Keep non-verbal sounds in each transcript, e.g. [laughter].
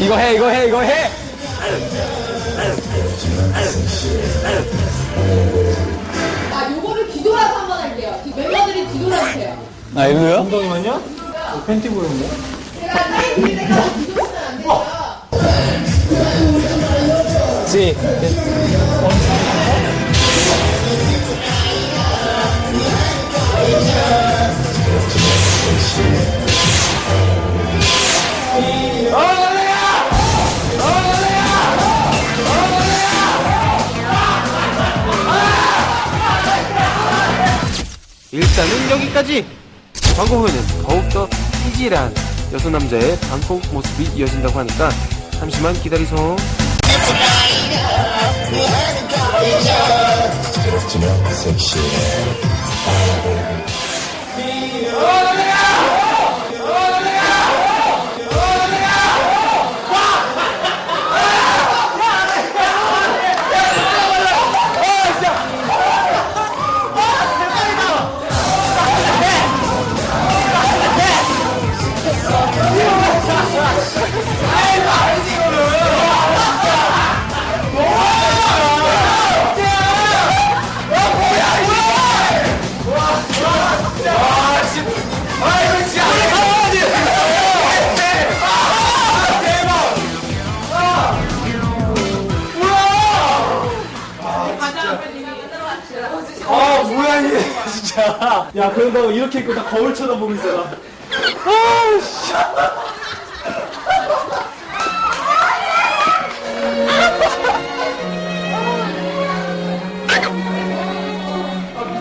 이거 해, 이거 해, 이거 해! 아, 요거를 뒤돌아서 한번 할게요. 그 멤버들이 뒤돌아주세요. 아, 이거요? 엉덩이만요? 팬티 보이는데? 제가 사인 드릴 때까지 뒤돌면 안 돼요. 씨. 일단은 여기까지. 광고 후에는 더욱더 찌질한 여섯 남자의 방콕 모습이 이어진다고 하니까 잠시만 기다리소. 아, 뭐야, 이게, [laughs] 진짜. 야, 그런다고 이렇게 입고 나 거울 쳐다보고 있어, 나.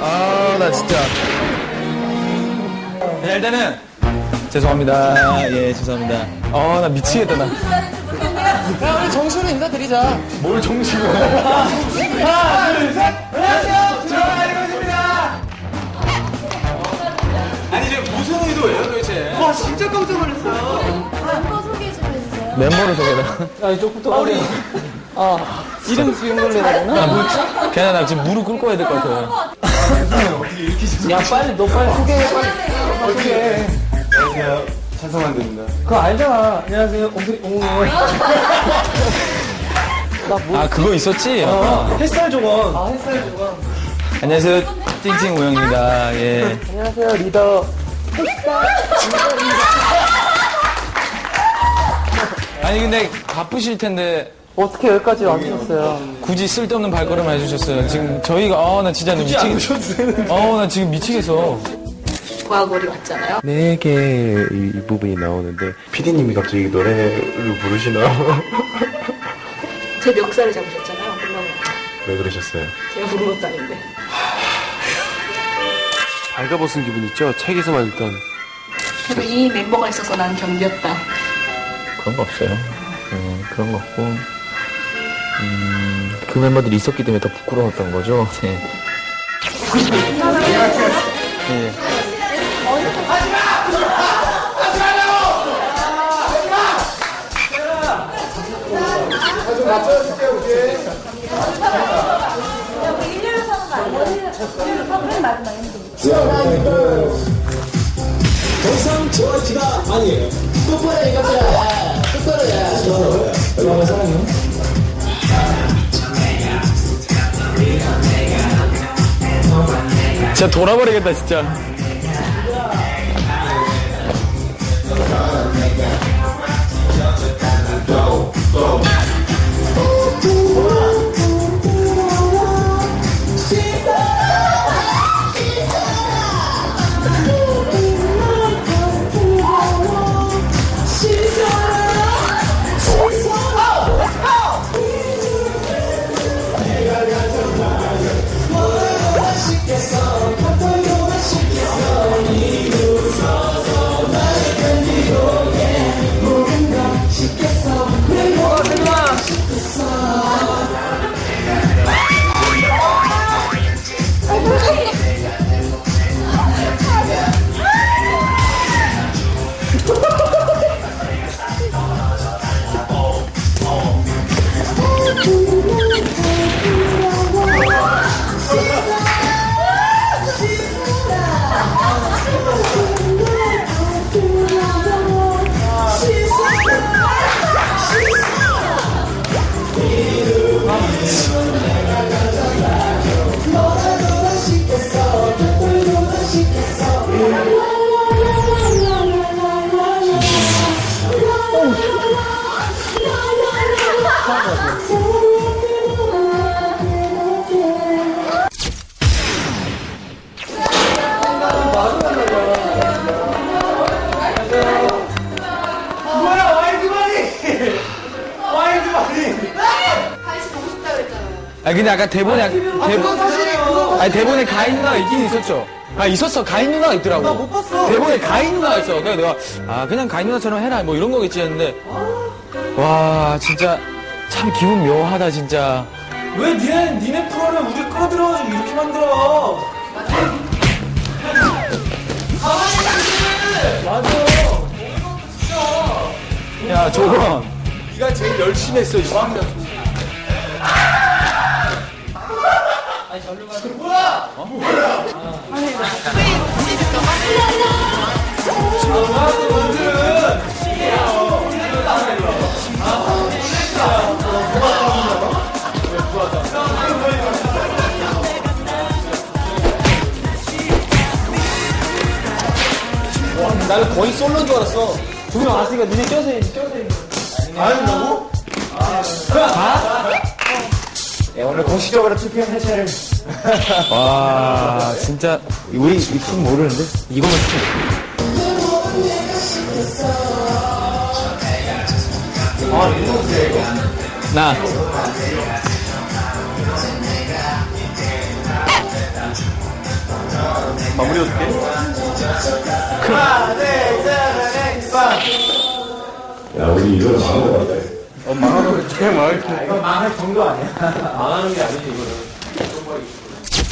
아, 나 진짜. 네, 일단은. 죄송합니다. 예, 죄송합니다. 어, 나 미치겠다, 나. 야, 우리 정수로 인사드리자. 뭘 정수로. 하나, [laughs] 진짜 깜짝 놀랐어요. 멤버를 소개해라. 야, 이쪽부터 우리. 아, 이름 지은 걸로 해야 되나? 아, 뭐, 걔나 나 지금 무릎 꿇고 해야 될 것 같아. 야, 빨리, 너 빨리 소개해, 빨리. 소개해. 안녕하세요. 찬성한입니다. 그거 알잖아. 안녕하세요. 옹수리, 옹웅이에요. 아, 그거 있었지? 어, 햇살 조건. 아, 햇살 조건. 안녕하세요. 찡찡 우영입니다. 예. 안녕하세요, 리더. 아니, 근데 바쁘실 텐데 어떻게 여기까지 와주셨어요? 굳이 쓸데없는 발걸음 해주셨어요. 지금 저희가, 아, 나 진짜 미치겠어. 어, 나 지금 미치겠어. 과거리 왔잖아요. 네 개의 이, 이 부분이 나오는데 피디님이 갑자기 노래를 부르시나? 제 멱살을 잡으셨잖아요. 물론 왜 그러셨어요? 제가 부른 것도 아닌데. 발가벗은 기분 있죠? 책에서만 일단 그래도 이 멤버가 있어서 난 경비였다. 그런 거 없어요. 음, 그런 거 없고, 음, 그 멤버들이 있었기 때문에 더 부끄러웠던 거죠. 네. 지나가니까 대상 좋아지가 아니에요. 똑바로 해, 갑자기. 똑바로 해. 여기 와봐, 사랑해. 진짜 돌아버리겠다 진짜 아 근데 아까 대본에 대본 아니 대본에 가인 누나가 있긴 있었죠. 아 있었어 가인 누나가 있더라고. 나 못 봤어. 대본에 가인 누나가 있어. 그래서 내가 아 그냥 가인 누나처럼 해라 뭐 이런 거겠지 했는데 와 진짜 참 기분 묘하다 진짜. 왜 니네, 니네 프로를 우리 끌어들여가지고 이렇게 만들어? 야 조건. 네가 제일 열심히 했어, 이 나는 거의 솔로인 줄 알았어. 두명 왔으니까 니네 껴서 해야지, 껴서 해야지. 안 한다고? 야, 오늘 공식적으로 투표 해체를. [laughs] 와 진짜 우리 이팀 모르는데? 이거만 좀. 나. 마무리 어떻게? 야, 우리 이거 망한 것 같아.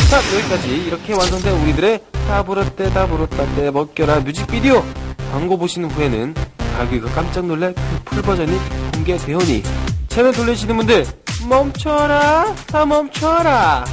자 여기까지 이렇게 완성된 우리들의 다부럽대 다부럽다대 먹겨라 뮤직비디오 광고 보시는 후에는 가격이 깜짝 놀랄 그 풀버전이 공개되오니 채널 돌리시는 분들 멈춰라 다 멈춰라